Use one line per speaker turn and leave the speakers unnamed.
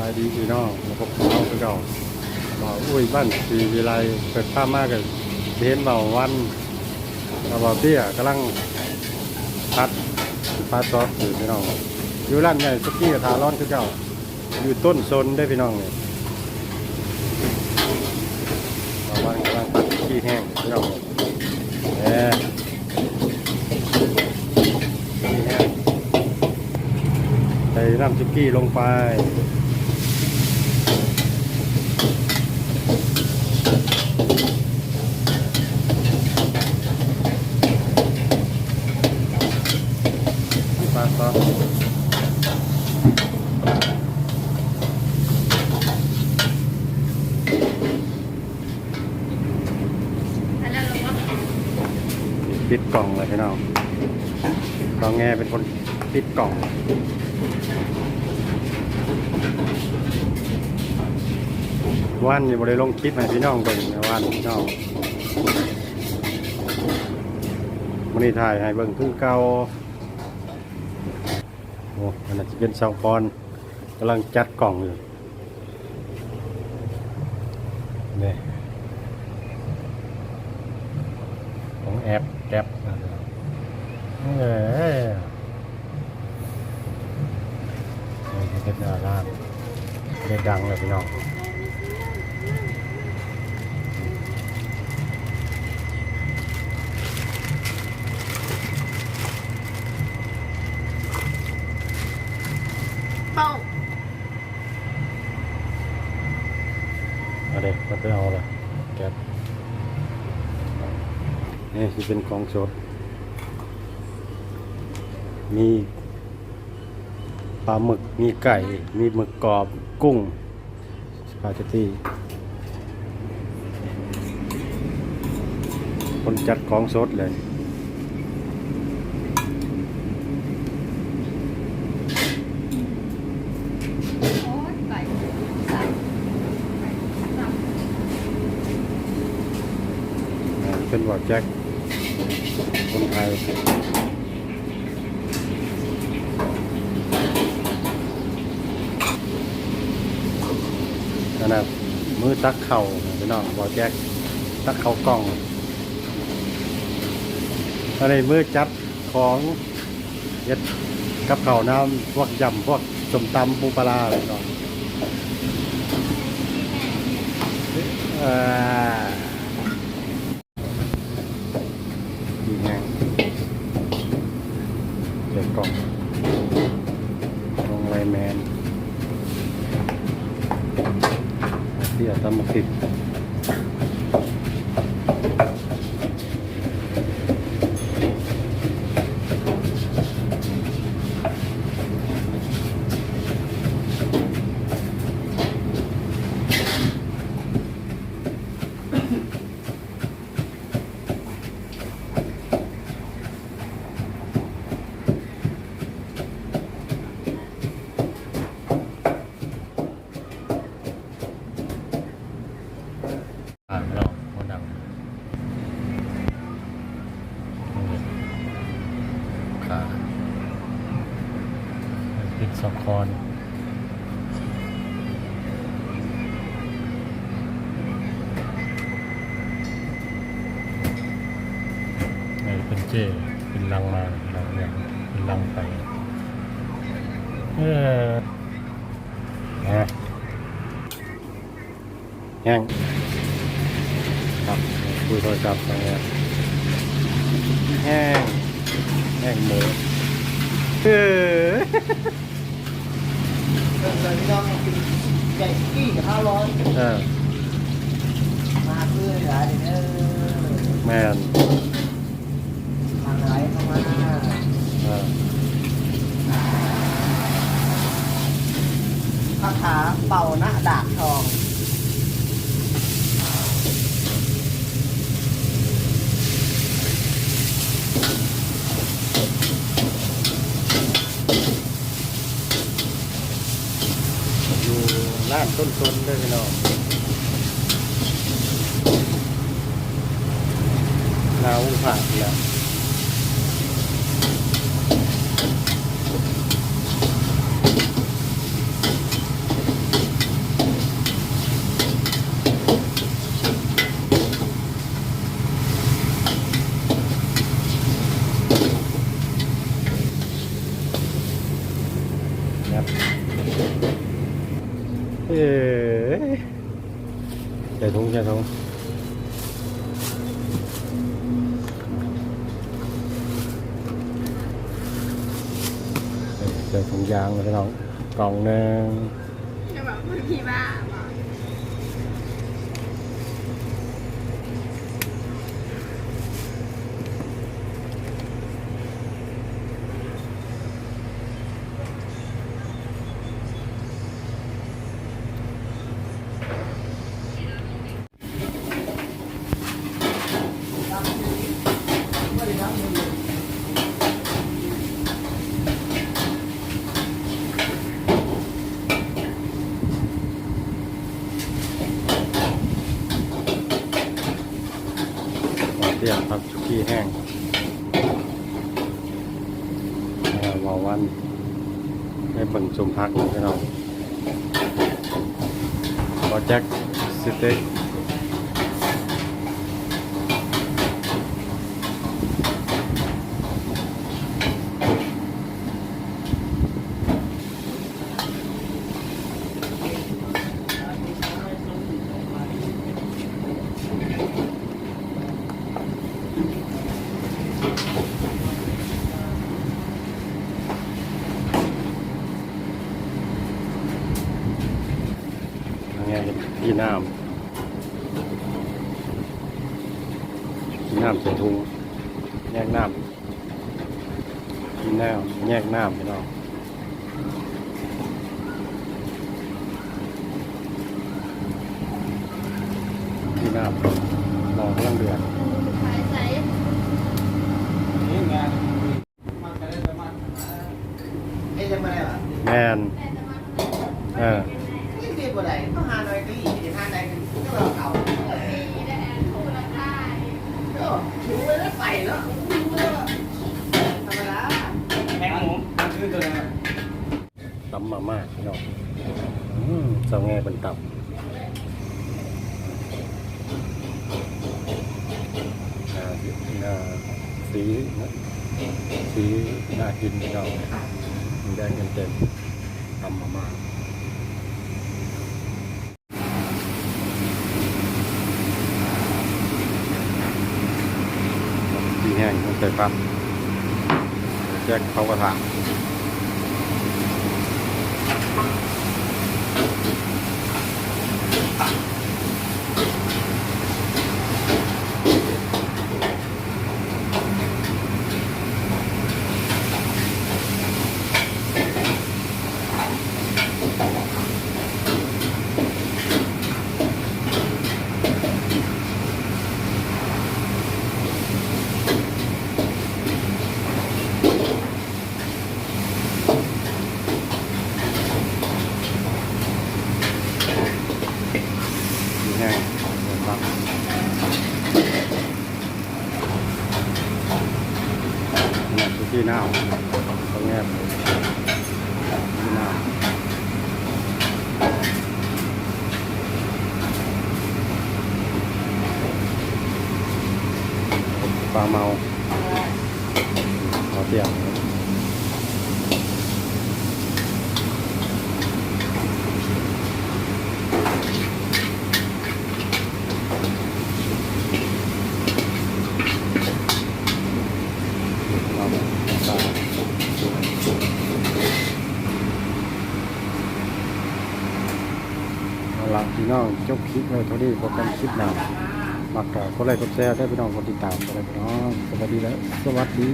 บายดีพี่น้องแล้วก็เขาคือเก่าบอกอุ้ยบ้านสีวิไลเปิดภามากเลยเห็นเบาวันเราเบาเตี้ยกำลังพัดพัดซอสอยู่พี่น้องอยู่ร้านใหญ่สกี้กับทาร้อนคือเก่าอยู่ต้นโซนได้พี่น้องเนี่ยเบาวันกำลังพัดขี้แห้งพี่น้องเอ๊ะขี้แห้งใส่น้ำซุกี้ลงไปลาซอส
อันนั้นเราว่า
ปิดกล่องเลยพี่น้องกองแงเป็นคนปิดกล่องว่านอยู่บริลงคลิปให้พี่น้องเบิ่งนะว่านพี่น้องมันนี้ถ่ายให้เบิ่งคือเก่าโอ้มันน่าจะเป็นสองปอนกำลังจัดกล่องอยู่เนี่ของแอปแอป เออนี่เป็นดาราเรียกดังเลยพี่น้อง
เป้า
เอาเด็ก มีปลาหมึก มีไก่ มีหมึกกรอบ กุ้ง สปาเกตตี้ คนจัดของสดเลย
โอ้ยไก่สามสาม
อ่าเป็นว่าแจ็คคนไทย ขนาดมือตักเข่าพี่น้องบอแจ็คตักเข่ากล่องอะไรมือจัดของเย็ดกับเข่าน้ำพวกยำพวกสมตำปูปลาอะไรก่อนดีแห้งเด็กกล่องลงไลแมน siya tama 50 เป็นเจเป็นลังมาลังเนี่ยเป็นลังไปเออฮะแห้งครับคุยโทรศัพท์ไปเนี่ยแห้งแห้งหมูเออ
เออพี่น้องกินไก่กี้กับข้าวร้อน
เออ
มาเพื่อหลายเด้อ
แมน
ทางไหลเข้ามา
เออ
คาถาเป่าหน้าดาบทอง
อยู่ร้านต้นๆด้วยพี่น้องลาวผ่านแล้ว เอ้ย ใส่ถุงใส่ถุงใส่ถุงยางเลยพี่น้องกล่องหนึ่ง
จะบอกคุณพี่บ้าบอก
หอ เตียงครับชุกี้แห้งเอ่อวาวันให้เบิ่งชมพักน่อยพี่น้องบอแจ็คสเต็ก อั นนี้ที่น้ำที่น้ำใส่ถุงแยกน้ำที่น้ำแยกน้ำพี่น้องที่น้ำรอกำลังเดือด
ใช้ใช้
นี่ไงมันก็ได้ประมาณเอ๊ะจะมาได้ปะ
แมน
แต่จะมา
เออ
นี่คือบ่ได้ต้องหาหน่อยก็อีกจะหาได้ก็เราเอาเออ
มีได้แอนทูละค่าย
ก็ รู้เนาะธรรมดาแพงหมูตัวนั้น
ตำมาม่าพี่น้องอืมเจ้าแง่เป็นตับอ่าอ่าสีสีน่ากินพี่น้องได้เต็มเต็มตำมาม่าที่แห้งต้อง ใส่ปั๊บแจ็คเขากระถางอะแห้งนะครับีน่าตรงเนี้ยที่หน้าปลาเมาขอเตียงเราปลาเอาละพี่ น้องจบคลิปเลยเท่านี้พบกันคลิปหน้ามักกะก็ไลค์กดแชร์ได้พี่น้องกดติดตามอะไรพี่น้องสวัสดีและสวัสดี